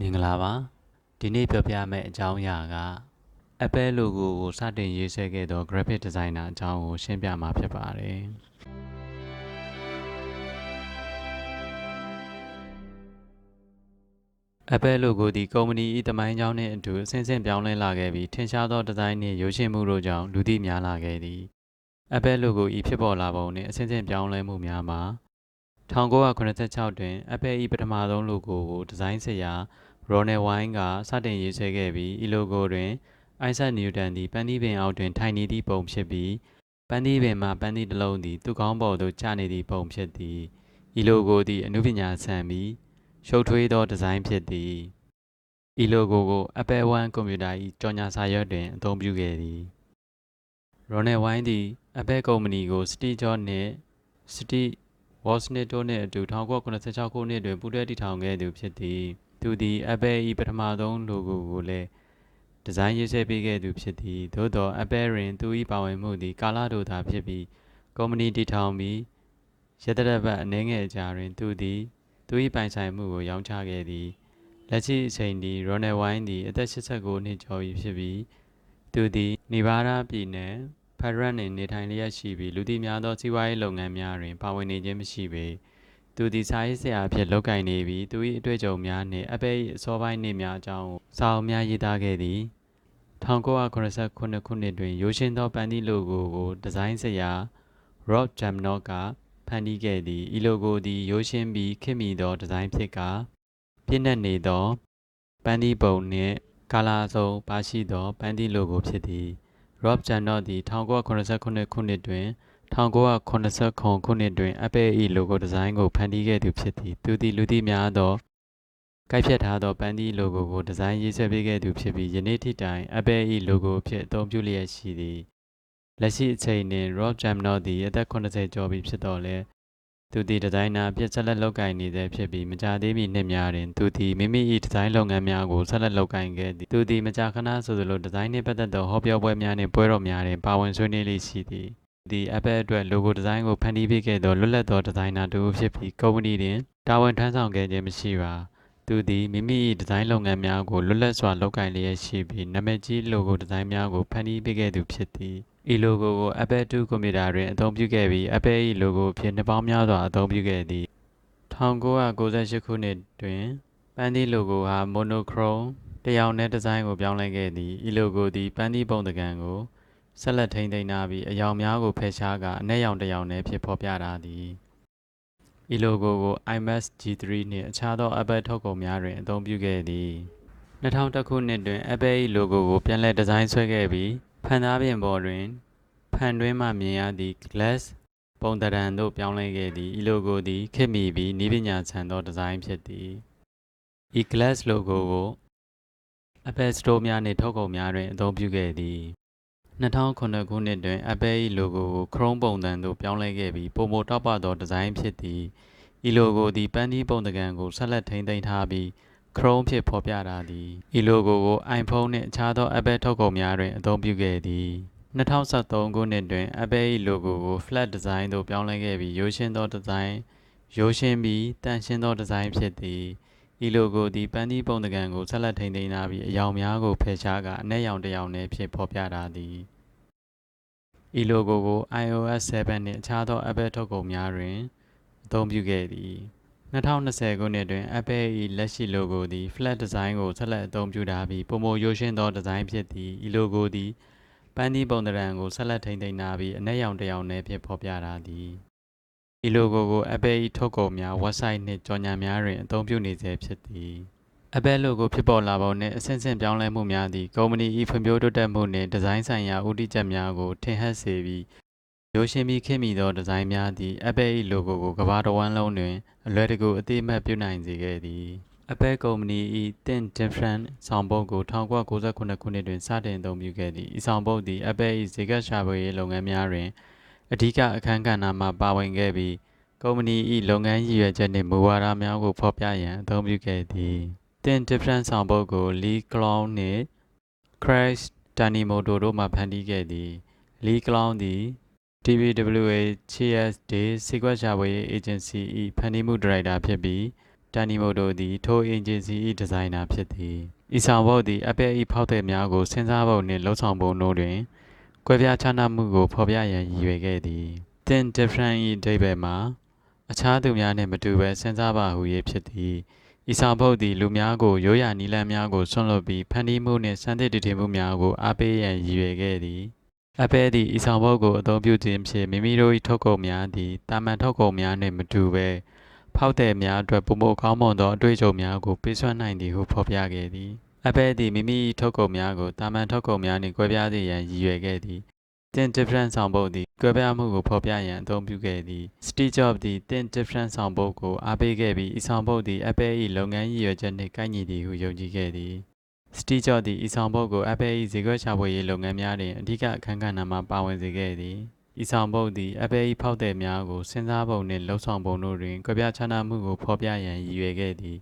မင်္ဂလာပါဒီနေ့ပြောပြမယ့်အကြောင်းအရာက Apple logo ကိုစတင်ရေးဆွဲခဲ့သော graphic designer အကြောင်းကိုရှင်းပြမှာဖြစ်ပါတယ် Apple logo သည်ကုမ္ပဏီ၏တမိုင်းကြောင်းနှင့်အတူအဆင့်ဆင့်ပြောင်းလဲလာခဲ့ပြီးထင်ရှားသောဒီဇိုင်းနှင့်ရုပ်ရှင်မှုတို့ကြောင့်လူသိများလာခဲ့သည် Apple logo ၏ဖြစ်ပေါ်လာပုံနှင့်အဆင့်ဆင့်ပြောင်းလဲမှုများမှာ1986တွင် Apple ၏ပထမဆုံး logo ကိုဒီဇိုင်းဆရာ Ronald Wine ကစတင်ရေးဆွဲခဲ့ပြီးဤ logo တွင် Isaac Newton သည်ပန်းသီးပင်အောက်တွင်ထိုင်နေသည့်ပုံဖြစ်ပြီးပန်းသီးပင်မှပန်းသီးတစ်လုံးသည်သူ့ခေါင်းပေါ်သို့ကျနေသည့်ပုံဖြစ်သည်ဤ logo သည်အနုပညာဆန်ပြီးရှုပ်ထွေးသောဒီဇိုင်းဖြစ်သည်ဤ logo ကို Apple One ကွန်ပျူတာ၏ကြော်ညာစာရွက်တွင်အသုံးပြုခဲ့သည် Ronald Wine သည် Apple ကုမ္ပဏီကို Steve Jobs နှင့် Steve Wozniak တို့နှင့်အတူ1986ခုနှစ်တွင်ပူးတွဲတည်ထောင်ခဲ့သူဖြစ်သည် သူသည် Apple ၏ပထမဆုံး logo ကိုလည်းဒီဇိုင်းရေးဆွဲပေးခဲ့သူဖြစ်သည်သို့သော Apple တွင်သူ၏ပါဝင်မှုသည်ကာလတိုသာဖြစ်ပြီးကုမ္ပဏီတည်ထောင်ပြီးရက်သတ္တပတ်အနည်းငယ်အကြာတွင် သူသည်သူ၏ပိုင်ဆိုင်မှုကိုရောင်းချခဲ့သည်လက်ရှိအချိန်သည် Ronald Wine သည်အသက်89နှစ်ကျော်ပြီဖြစ်ပြီးသူသည်နီဗားဒါးပြည်နယ်ဖက်ဒရယ်နှင့်နေထိုင်လျက်ရှိပြီးလူသိများသောစီးပွားရေးလုပ်ငန်းများတွင်ပါဝင်နေခြင်းမရှိပေ သူသည်စာရေးဆရာအဖြစ်လုပ်ကိုင်နေပြီးသူ၏အတွေ့အကြုံများနှင့် Apple ၏အစောပိုင်းနေ့များအကြောင်းကိုစာအုပ်များရေးသားခဲ့သည်1989ခုနှစ်တွင်ရိုးရှင်းသောပန်းသီး logo ကိုဒီဇိုင်းဆရာ Rob Jamnock ကဖန်တီးခဲ့သည်ဤ logo သည်ရိုးရှင်းပြီးခေတ်မီသောဒီဇိုင်းဖြစ်ကာပြည့်နှက်နေသောပန်းသီးပုံနှင့်ကာလာစုံပါရှိသောပန်းသီး logo ဖြစ်သည် Rob Jamnock သည်1989ခုနှစ်တွင် 1989ခုနှစ်တွင် Apple ၏ logo ဒီဇိုင်းကို ဖန်တီးခဲ့သူဖြစ်သည် သူသည် လူသိများသော ကိုက်ဖြတ်ထားသော ပန်းသီး logo ကို ဒီဇိုင်းရေးဆွဲပေးခဲ့သူဖြစ်ပြီး ယနေ့ထိတိုင် Apple ၏ logo အဖြစ် အသုံးပြုလျက်ရှိသည် လက်ရှိအချိန်တွင် Rob Jamnock သည် အသက် 80 ကျော်ပြီဖြစ်တော်လဲသူသည် ဒီဇိုင်နာအဖြစ် ဆက်လက်လုပ်ကိုင်နေဆဲဖြစ်ပြီး မကြာသေးမီနှစ်များတွင် သူသည် မိမိ၏ဒီဇိုင်းလုပ်ငန်းများကို ဆက်လက်လုပ်ကိုင်ခဲ့သည် သူသည် မကြာခဏဆိုသလို ဒီဇိုင်းနှင့်ပတ်သက်သော ဟောပြောပွဲများနှင့် ပွဲတော်များတွင် ပါဝင်ဆွေးနွေးလေ့ရှိသည် ဒီ Apple အတွက် logo ဒီဇိုင်းကိုဖန်တီးပေးခဲ့သောလွတ်လပ်သောဒီဇိုင်နာတစ်ဦးဖြစ်ပြီး ကုမ္ပဏီတွင်တာဝန်ထမ်းဆောင်ခဲ့ခြင်းမရှိပါသူသည်မိမိ၏ဒီဇိုင်းလုပ်ငန်းများကိုလွတ်လပ်စွာလုပ်ကိုင်လျက်ရှိပြီးနာမည်ကြီး logo ဒီဇိုင်းများကိုဖန်တီးပေးခဲ့သူဖြစ်သည်ဤ logo ကို Apple II ကွန်ပျူတာတွင်အသုံးပြုခဲ့ပြီး Apple ၏ logo အဖြစ်နှစ်ပေါင်းများစွာအသုံးပြုခဲ့သည်1998ခုနှစ်တွင်ပန်းသီး logo ဟာ monochrome တစ်ရောင်နည်းဒီဇိုင်းကိုပြောင်းလဲခဲ့သည်ဤ logo သည်ပန်းသီးပုံသဏ္ဍာန်ကို ဆက်လက်ထိန်းသိမ်းထားပြီးအယောင်များကိုဖယ်ရှားကာအနက်ရောင်တစ်ရောင်နည်းဖြင့်ဖော်ပြထားသည်ဤ logo ကို iMac G3 နှင့်အခြားသော Apple ထုတ်ကုန်များတွင်အသုံးပြုခဲ့သည်2001ခုနှစ်တွင် Apple ၏ logo ကိုပြန်လည်ဒီဇိုင်းဆွဲခဲ့ပြီးဖန်သားပြင်ပေါ်တွင်ဖန်တွင်းမှမြင်ရသည့် glass ပုံသဏ္ဍာန်သို့ပြောင်းလဲခဲ့သည်ဤ logo သည်ခေတ်မီပြီးနည်းပညာဆန်သောဒီဇိုင်းဖြစ်သည်ဤ glass logo ကို Apple Store များနှင့်ထုတ်ကုန်များတွင်အသုံးပြုခဲ့သည် 2009ခုနှစ်တွင် Apple ၏ logo ကို Chrome ပုံစံသို့ ပြောင်းလဲခဲ့ပြီးပုံမတောက်ပသော ဒီဇိုင်းဖြစ်သည်ဤ logo သည် ပန်းသီးပုံသဏ္ဍာန်ကို ဆက်လက်ထိန်းသိမ်းထားပြီး Chrome ဖြင့်ဖော်ပြထားသည်ဤ logo ကို iPhone နှင့် အခြားသော Apple ထုတ်ကုန်များတွင် အသုံးပြုခဲ့သည်2013ခုနှစ်တွင် Apple ၏ logo ကို flat design သို့ပြောင်းလဲခဲ့ပြီးရိုးရှင်းသောဒီဇိုင်းရိုးရှင်းပြီးတန့်ရှင်းသောဒီဇိုင်းဖြစ်သည် ဤ logo သည်ပန်းသီးပုံသဏ္ဍာန်ကိုဆက်လက်ထိန်းသိမ်းထားပြီးအယောင်များကိုဖယ်ရှားကာအနက်ရောင်တစ်ရောင်နှင့်ဖြင့်ဖော်ပြထားသည်ဤ logo ကို iOS 7နှင့်အခြားသော Apple ထုတ်ကုန်များတွင်အသုံးပြုခဲ့သည်2020ခုနှစ်တွင် Apple ၏လက်ရှိ logo သည် flat design ကိုဆက်လက်အသုံးပြုထားပြီးပုံမရိုးရှင်းသောဒီဇိုင်းဖြစ်သည်ဤ logo သည်ပန်းသီးပုံသဏ္ဍာန်ကိုဆက်လက်ထိန်းသိမ်းထားပြီးအနက်ရောင်တစ်ရောင်နှင့်ဖြင့်ဖော်ပြထားသည် ဤ logo ကို Apple ၏ထုတ်ကုန်များ website နှင့် ကြော်ငြာများတွင် အသုံးပြုနေဆဲဖြစ်သည် Apple logo ဖြစ်ပေါ်လာပုံနှင့် အဆင့်ဆင့်ပြောင်းလဲမှုများသည် ကုမ္ပဏီ၏ဖွံ့ဖြိုးတိုးတက်မှုနှင့် ဒီဇိုင်းဆိုင်ရာဦးတည်ချက်များကို ထင်ဟပ်စေပြီးရိုးရှင်းပြီးခေတ်မီသောဒီဇိုင်းများသည် Apple ၏ logo ကိုကမ္ဘာတစ်ဝန်းလုံးတွင် အလွယ်တကူအသိအမှတ်ပြုနိုင်စေခဲ့သည် Apple ကုမ္ပဏီ၏ Think Different ဆောင်ပုဒ်ကို1998ခုနှစ်တွင်စတင်အသုံးပြုခဲ့သည်ဤဆောင်ပုဒ်သည် Apple ၏ဈေးကပ်ရှာဖွေရေးလုပ်ငန်းများတွင် အဓိကအခန်းကဏ္ဍမှပါဝင်ခဲ့ပြီးကုမ္ပဏီ၏လုပ်ငန်းရည်ရွယ်ချက်နှင့်မူဝါဒများကိုဖော်ပြရန်အသုံးပြုခဲ့သည် Think Different ဆောင်ပုဒ်ကို Lee Clown နှင့် Craig Tanimoto တို့မှဖန်တီးခဲ့သည် Lee Clown သည် TBWA CSD စေကွက်ရှာဖွေရေး agency ၏ဖန်တီးမှုဒါရိုက်တာဖြစ်ပြီးတန်နီမိုတိုသည်ထိုအင်ဂျင်စီ၏ဒီဇိုင်နာဖြစ်သည်ဤဆောင်ဘုတ်သည် Apple ၏ဖောက်သည်များကိုစဉ်းစားပုံနှင့်လှုပ်ဆောင်ပုံတို့တွင် ကွဲပြားခြားနားမှုကိုဖော်ပြရန်ရည်ရွယ်ခဲ့သည် Think different ၏အဓိပ္ပာယ်မှာအခြားသူများနှင့်မတူဘဲစဉ်းစားပါဟူ၍ဖြစ်သည်ဤဆောင်ဘုတ်သည်လူများကိုရိုးရာနီလန်းများကိုဆွန့်လွတ်ပြီးဖန်တီးမှုနှင့်စံသစ်တည်တည်မှုများကိုအားပေးရန်ရည်ရွယ်ခဲ့သည် Apple သည်ဤဆောင်ဘုတ်ကိုအသုံးပြုခြင်းဖြင့်မိမိတို့၏ထုတ်ကုန်များသည်တာမန်ထုတ်ကုန်များနှင့်မတူဘဲဖောက်သည်များအတွက်ပုံမကောင်းမွန်သောအတွေ့အကြုံများကိုပေးစွမ်းနိုင်သည်ဟုဖော်ပြခဲ့သည် Apple သည်မိမိ၏ထုတ်ကုန်များကိုတာမန်ထုတ်ကုန်များနှင့်ကွဲပြားစေရန်ရည်ရွယ်ခဲ့သည် Think different ဆောင်ပုဒ်သည်ကွဲပြားမှုကိုဖော်ပြရန်အသုံးပြုခဲ့သည် Steve Jobs သည် Think different ဆောင်ပုဒ်ကိုအားပေးခဲ့ပြီးဤဆောင်ပုဒ်သည် Apple ၏လုပ်ငန်းရည်ရွယ်ချက်နှင့်ကိုက်ညီသည်ဟုယုံကြည်ခဲ့သည် Steve Jobs သည်ဤဆောင်ပုဒ်ကို Apple ၏ဈေးကွက်ရှာဖွေရေးလုပ်ငန်းများတွင်အဓိကအခန်းကဏ္ဍမှပါဝင်စေခဲ့သည်ဤဆောင်ပုဒ်သည် Apple ၏ဖောက်သည်များကိုစဉ်းစားပုံနှင့်လှုပ်ဆောင်ပုံတို့တွင်ကွဲပြားခြားနားမှုကိုဖော်ပြရန်ရည်ရွယ်ခဲ့သည်